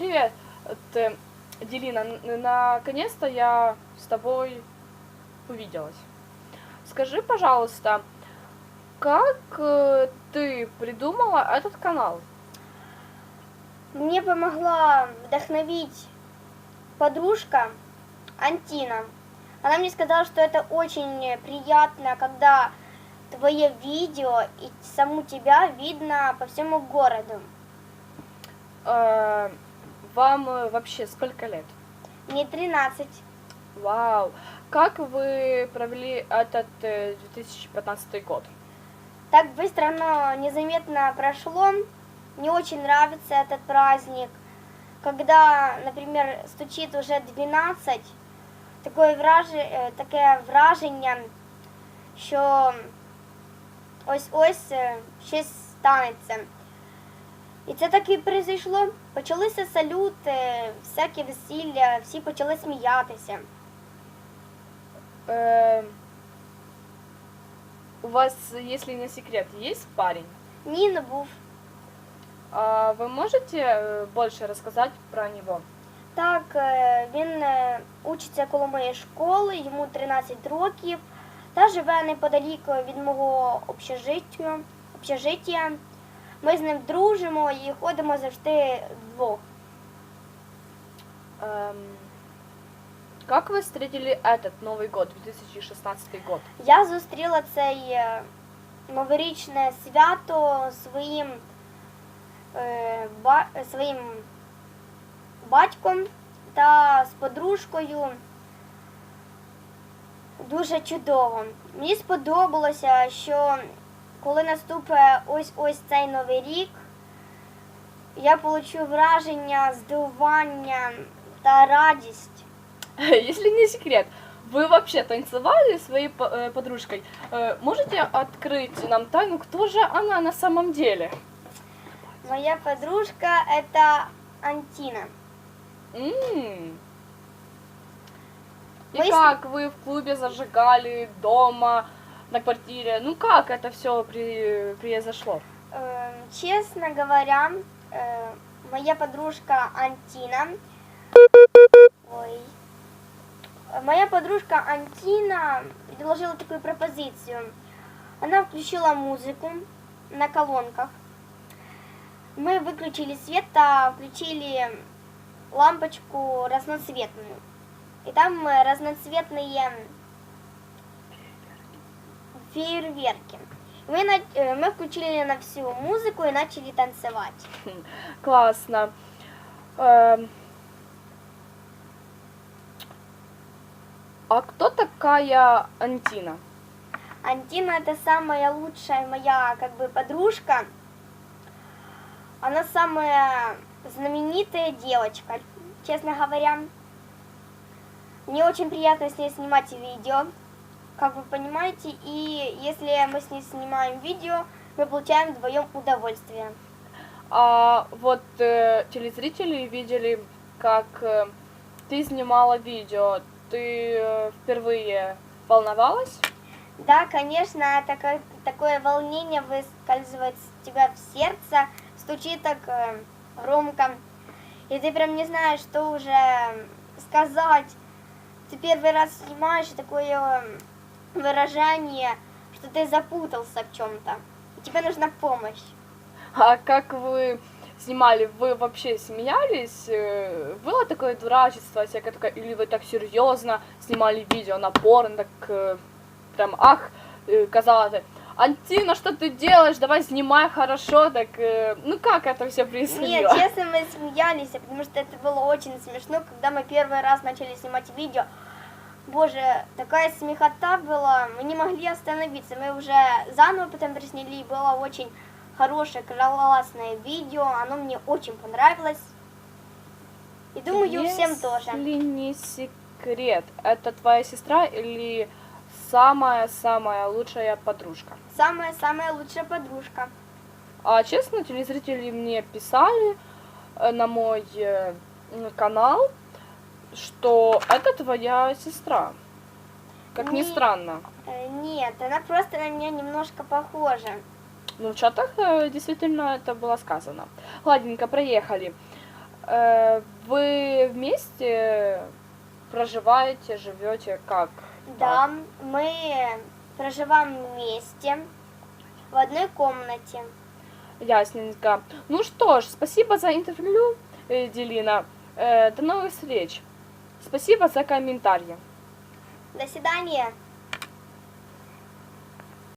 Привет, ты, Делина. Наконец-то я с тобой увиделась. Скажи, пожалуйста, как э, ты придумала этот канал? Мне помогла вдохновить подружка Антина. Она мне сказала, что это очень приятно, когда твое видео и саму тебя видно по всему городу. Э, Вам э, вообще сколько лет? Мне 13. Вау! Как вы провели этот э, 2015 год? Так быстро оно незаметно прошло. Мне очень нравится этот праздник. Когда, например, стучит уже 12, такое враже, е, таке враження, що ось-ось щось станеться. І це так і произійшло. Почалися салюти, всякі весілля, всі почали сміятися. Э, У вас, если не секрет, есть парень? Ні, не був. А Вы можете э, больше рассказать про него? Так, е, він е, учиться коло моєї школи, йому 13 років та живе неподалік від мого общежиття. общежиття. Ми з ним дружимо і ходимо завжди вдвох. Эм, Как вы встретили этот Новый год, 2016 год? Я зустріла цей е, новорічне свято своїм, е, ба, своїм батьком та з подружкою. Дуже чудово. Мені сподобалося, що коли наступить ось ось цей новий рік, я получу враження, здивування та радість. Если не секрет, вы вообще танцевали со своей по- э, подружкой? Э, Можете открыть нам тайну, кто же она на самом деле? Моя подружка это Антина. М. И Мы с- как вы в клубе зажигали, дома, на квартире? Ну как это все произошло? Э, Честно говоря, э, моя подружка Антина, ой, моя подружка Антина предложила такую пропозицию. Она включила музыку на колонках. Мы выключили свет, а включили лампочку разноцветную. И там э, разноцветные фейерверки. Мы, на- э, мы включили на всю музыку и начали танцевать. Классно. Эм. А кто такая Антина? Антина это самая лучшая моя как бы подружка. Она самая знаменитая девочка, честно говоря. Мне очень приятно с ней снимать видео, как вы понимаете. И если мы с ней снимаем видео, мы получаем вдвоем удовольствие. А вот э, телезрители видели, как э, ты снимала видео. Ты э, впервые волновалась? Да, конечно, такое, такое волнение выскальзывает с тебя в сердце, стучит так э, громко, и ты прям не знаешь, что уже сказать. Ты первый раз снимаешь и такое выражение, что ты запутался в чем-то. Тебе нужна помощь. А как вы снимали, вы вообще смеялись? Э, Было такое дурачество, всякое такое, или вы так серьезно снимали видео, напорно, так э, прям ах, э, казалось, Антина, что ты делаешь? Давай снимай хорошо, так, ну как это все Нет, происходило? честно, мы смеялись, потому что это было очень смешно, когда мы первый раз начали снимать видео. Боже, такая смехота была, мы не могли остановиться. Мы уже заново потом пересняли, и было очень хорошее, классное видео. Оно мне очень понравилось. И думаю, всем тоже. Если не секрет, это твоя сестра или самая-самая лучшая подружка? Самая-самая лучшая подружка. А честно, телезрители мне писали э, на мой э, канал, что это твоя сестра. Как ни Не- странно. Э, Нет, она просто на меня немножко похожа. Ну, в чатах э, действительно это было сказано. Ладненько, проехали. Э, Вы вместе проживаете, живете как? Да, мы проживаем вместе в одной комнате. Ясненько. Ну что ж, спасибо за интервью, Делина. До новых встреч. Спасибо за комментарии. До свидания.